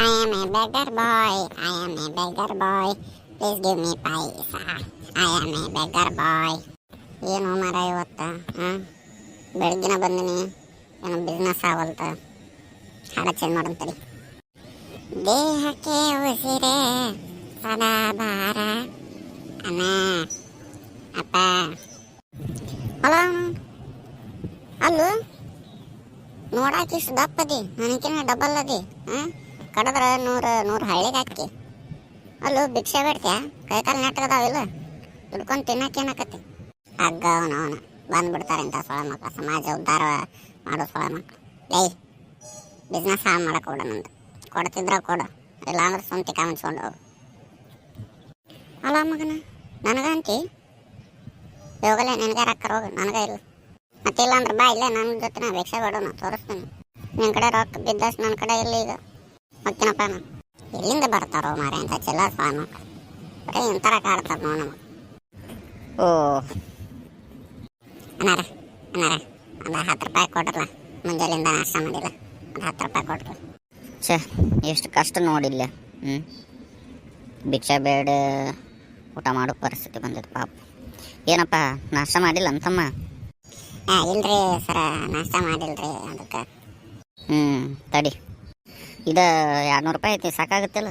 I am a beggar boy. I am a beggar boy. Please give me paisa. I am a beggar boy. ಏನು ಮರ ಇವತ್ತು, ಹಾಂ? ಬೆಳಗ್ಗಿನ ಬಂದಿನಿ ಏನೋ ಬಿಸ್ನೆಸ್ ಆಗಲ್ತ. ಹಾಡ ಚೇಂಜ್ ಮಾಡಂತಡಿ ದೇಹಕ್ಕೆ ಉಸಿರೇ ಸದಾ ಭಾರ. ಅಮ್ಮ ಅಪ್ಪ. ಹಲೋ ಅಲ್ಲೂ? ನೋಡಾಕ ಇಷ್ಟು ದಪ್ಪದಿ ಡಬಲ್ ಅದಿ, ಹಾಂ? ಕಡದ್ರ ನೂರು ನೂರು ಹಳ್ಳಿಗೆ ಹಾಕಿ. ಅಲ್ಲೂ ಭಿಕ್ಷೆ ಬಿಡ್ತ್ಯಾ? ಕೈ ಕಾಲು ನೆಟ್ಟಗದಾವಿಲ್ಲ ದುಡ್ಕೊಂಡು ತಿನ್ನಕ್ಕೆ ಏನಕತ್ತಿ? ಹಗ್ಗ ಅವನು ಅವನು. ಬಂದ್ಬಿಡ್ತಾರೆ ಇಂಥ ಸೊಳ ಮಕ್ಕಳು ಸಮಾಜ ಉದ್ಧಾರ ಮಾಡೋ ಸೊಳ ಮಕ್ಕಳು ಏಯ್ ಬಿಸ್ನೆಸ್ ಹಾಳು ಮಾಡಕ್ಕೆ ಕೊಡ ನಂದು. ಕೊಡ್ತಿದ್ರ ಕೊಡು. ಇಲ್ಲಾಂದ್ರೆ ಸುಂತಿ ಕಾಮಿಸ್ಕೊಂಡು ಹೋಗು. ಅಲ್ಲ ಮಗನ ನನಗಂತಿ ಹೋಗಲೇ, ನಿನಗೆ ರೊಕ್ಕ ಹೋಗು. ನನಗೆ ಇಲ್ಲ. ಮತ್ತಿಲ್ಲ ಅಂದ್ರೆ ಬಾ ಇಲ್ಲೇ ನನ್ನ ಜೊತೆ ನಾ ಭಿಕ್ಷೆ ಬೇಡೋಣ ತೋರಿಸ್ತೀನಿ. ನಿನ್ನ ಕಡೆ ರೊಕ್ಕ ಬಿದ್ದಷ್ಟು ನನ್ನ ಕಡೆ ಇಲ್ಲ ಈಗ. ಹೋಗ್ತೀನಪ್ಪ ನಾನು. ಎಲ್ಲಿಂದ ಬರ್ತಾರೋ ಮಾರೆ ಅಂತ ಚೆಲ್ಲ ಸ್ವಾಮಿ ಬರೀ ಇಂಥರ ಕಾಡ್ತಾರೆ ನೋಡು ನಮಗೆ. ಓ. ಅನಾರ ಅನಾರ ಒಂದು ಹತ್ತು ರೂಪಾಯಿ ಕೊಡ್ರಲ್ಲ ಮುಂಜಾನೆಯಿಂದ ನಾಷ್ಟ ಮಾಡಿಲ್ಲ ಒಂದು ಹತ್ತು ರೂಪಾಯಿ ಕೊಡ್ರಿ ಛೇ ಎಷ್ಟು ಕಷ್ಟ ನೋಡಿಲ್ಲ ಹ್ಞೂ ಭಿಕ್ಷೆ ಬೇಡ ಊಟ ಮಾಡೋ ಪರಿಸ್ಥಿತಿ ಬಂದಿತ್ತು ಪಾಪ. ಏನಪ್ಪ ನಾಷ್ಟ ಮಾಡಿಲ್ಲ ಅಂತಮ್ಮ? ಹಾಂ ಇಲ್ರಿ ಸರ ನಾಷ್ಟ ಮಾಡಿಲ್ರಿ ಅದಕ್ಕೆ. ಹ್ಞೂ ತಡಿ. ಇದು ಎರಡುನೂರು ರೂಪಾಯಿ ಐತಿ ಸಾಕಾಗುತ್ತಿಲ್ಲ?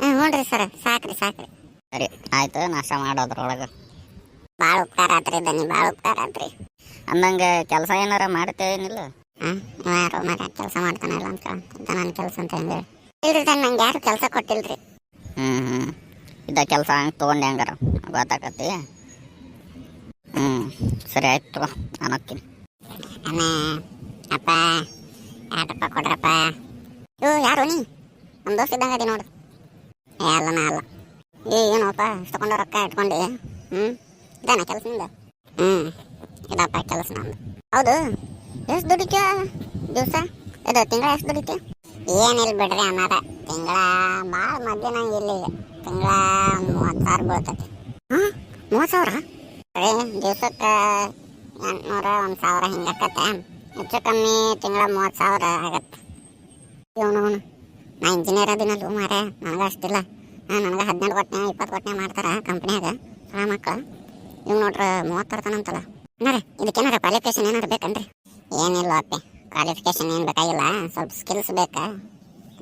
ಹ್ಞೂ ಹ್ಞೂ ರೀ ಸರ ಸಾಕ್ರಿ ಸಾಕ್ರಿ. ಸರಿ ಆಯ್ತು ನಾಷ್ಟ ಮಾಡೋದ್ರೊಳಗೆ ಭಾಳ ಉಪಕಾರ ಆತ್ರಿ ಬನ್ನಿ ಭಾಳ ಉಪಕಾರ ಆತ್ರಿ. ಅಂದಂಗೆ ಕೆಲಸ ಏನಾರ ಮಾಡ್ತೇನಿಲ್ಲ ಹಾಂ ಯಾರು ಮಗ ಕೆಲಸ ಮಾಡ್ತಾನಲ್ಲ ಅಂತ ಅಂತ ನನ್ನ ಕೆಲಸ ಅಂತ ಹೇಳಿ ಇಲ್ರಿ ಸರ್ ನಂಗೆ ಯಾರು ಕೆಲಸ ಕೊಟ್ಟಿಲ್ರಿ. ಹ್ಞೂ ಹ್ಞೂ ಇದ ಕೆಲಸ ಹಂಗೆ ತೊಗೊಂಡು ಹೆಂಗಾರ ಗೊತ್ತಾಕತಿ ಹ್ಞೂ ಸರಿ ಆಯ್ತು ತಗೋ ನಾನು ಹೋಗ್ತೀನಿ. ಅಮ್ಮ ಅಪ್ಪ ಯಾರಪ್ಪ ಕೊಡ್ರಪ್ಪ? ಇವು ಯಾರು ನೀ? ನಮ್ಮ ದೋಸ್ತ ಇದ್ದಂಗೆ ಅದಿ ನೋಡು. ಏ, ಅಲ್ಲ ನಾ ಅಲ್ಲ. ಏ, ಏನೋಪ್ಪ ಇಷ್ಟಕೊಂಡ ರೊಕ್ಕ ಇಟ್ಕೊಂಡೆ. ಹ್ಞೂ ಇದಾನ ಕೆಲಸದಿಂದ ಹ್ಞೂ ಇದಪ್ಪ ಕೆಲಸ ನಂದು ಹೌದು. ಎಷ್ಟು ದುಡಿತೀಯ ದಿವಸ? ಇದು ತಿಂಗಳ ಎಷ್ಟು ದುಡಿತೀಯ ಏನಿಲ್ಲ ಬಿಡ್ರಿ ಅನ್ನಾರ. ತಿಂಗಳ ಭಾಳ ಮಧ್ಯಾಹ್ನ ಇಲ್ಲ. ತಿಂಗಳ ಮೂವತ್ತು ಸಾವಿರ ಬೀಳ್ತೈತಿ. ಹಾಂ? ಮೂವತ್ತು ಸಾವಿರ? ಅದೇ ದಿವ್ಸಕ್ಕೆ ಎಂಟುನೂರ ಒಂದು ಸಾವಿರ ಹಿಂಗೆ ಆಕತ್ತೆ ಹೆಚ್ಚು ಕಮ್ಮಿ ತಿಂಗಳ ಮೂವತ್ತು ಸಾವಿರ ಆಗತ್ತೆ. ಇವನವನು ನಾ ಇಂಜಿನಿಯರ್ ಅದಿನಲ್ಲ ಮಾರೆ ನನಗೆ ಅಷ್ಟಿಲ್ಲ. ಹಾಂ, ನನಗೆ ಹದಿನೆಂಟು ಕೊಟ್ಟನೆ ಇಪ್ಪತ್ತು ಕೊಟ್ಟನೆ ಮಾಡ್ತಾರೆ ಕಂಪ್ನಿಯಾಗ ಸಣ್ಣ ಮಕ್ಕಳು ಇವ್ ನೋಡ್ರಿ ಮೂವತ್ತು ತರ್ತಾನಂತಲ್ಲ. ಅನ್ನಾರ ಇದಕ್ಕೇನಾರ ಕ್ವಾಲಿಫಿಕೇಶನ್ ಏನಾರು ಬೇಕನ್ರಿ? ಏನಿಲ್ಲ ಅಪ್ಪೆ ಕ್ವಾಲಿಫಿಕೇಶನ್ ಏನು ಬೇಕಾಗಿಲ್ಲ, ಸ್ವಲ್ಪ ಸ್ಕಿಲ್ಸ್ ಬೇಕಾ.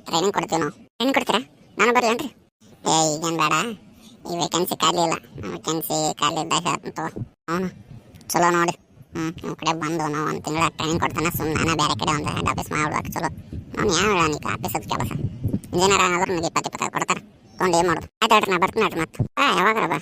ಟ್ರೈನಿಂಗ್ ಕೊಡ್ತೀವಿ ನಾವು. ಟ್ರೈನಿಂಗ್ ಕೊಡ್ತೀರಾ? ನಾನು ಬರಲೇನ್ರಿ? ಏ, ಈಗೇನು ಬೇಡ. ಈ ವೇಕೆನ್ಸಿ ಖಾಲಿ ಇಲ್ಲ. ವೇಕೆನ್ಸಿ ಖಾಲಿ ಇದ್ದಾಗ ಹೇಳ್ತಂತ ಅವನು ಚಲೋ ನೋಡಿ. ಹ್ಞೂ ನಮ್ಮ ಕಡೆ ಬಂದು ನಾವು ಒಂದು ತಿಂಗಳ ಟ್ರೈನಿಂಗ್ ಕೊಡ್ತಾನೆ ಸುಮ್ಮನೆ ಬೇರೆ ಕಡೆ ಒಂದು ಹೆಡ್ ಆಫೀಸ್ ಮಾಡ್ಬೇಕು ಚಲೋ. ಅವ್ನು ಯಾವ ಹೇಳ ನೀ ಅದು ಕೆಲಸ ಇಂಜಿನಿಯರ್ ಆದ್ರೂ ನನಗೆ ಇಪ್ಪತ್ತು ಇಪ್ಪತ್ತೈದು ಕೊಡ್ತಾರೆ? ತೊಗೊಂಡು ಏನು ಮಾಡೋದು? ಆಯ್ತು ಹೇಳ್ರಿ, ನಾ ಬರ್ತೀನಿ ಹೇಳ್ರಿ ಮತ್ತೆ. ಯಾವಾಗ ಬಾ?